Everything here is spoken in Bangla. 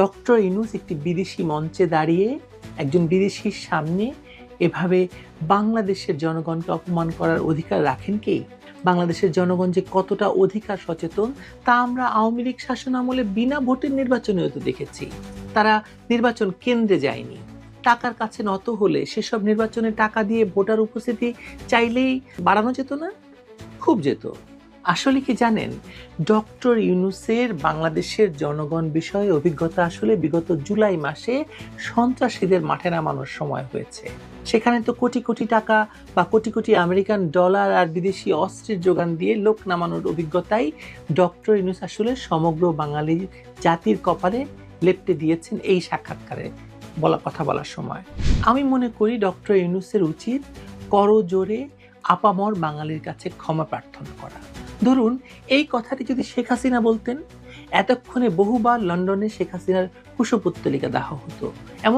ডক্টর ইনুস একটি বিদেশি মঞ্চে দাঁড়িয়ে একজন বিদেশির সামনে এভাবে বাংলাদেশের জনগণকে অপমান করার অধিকার রাখেন কি? বাংলাদেশের জনগণ যে কতটা অধিকার সচেতন, তা আমরা আওয়ামী লীগ শাসন আমলে বিনা ভোটের নির্বাচনেও তো দেখেছি। তারা নির্বাচন কেন্দ্রে যায়নি। টাকার কাছে নত হলে সেসব নির্বাচনে টাকা দিয়ে ভোটার উপস্থিতি চাইলেই বাড়ানো যেত না? খুব যেত। আসলে কি জানেন? ডক্টর ইউনুসের বাংলাদেশের জনগণ বিষয়ে অভিজ্ঞতা আসলে বিগত জুলাই মাসে সন্ত্রাসীদের মাঠে নামানোর সময় হয়েছে। সেখানে তো কোটি কোটি টাকা বা কোটি কোটি আমেরিকান ডলার আর বিদেশি অস্ত্রের যোগান দিয়ে লোক নামানোর অভিজ্ঞতাই ডক্টর ইউনুস আসলে সমগ্র বাঙালি জাতির কপালে লেপটে দিয়েছেন এই সাক্ষাৎকারে বলা, কথা বলার সময়। আমি মনে করি ডক্টর ইউনুসের উচিত করজোরে আপামর বাঙালির কাছে ক্ষমা প্রার্থনা করা। ধরুন, এই কথাটি যদি শেখ হাসিনা বলতেন, এতক্ষণে বহুবার লন্ডনে শেখ হাসিনার কুশপুত্তলিকা দেওয়া হতো। এমন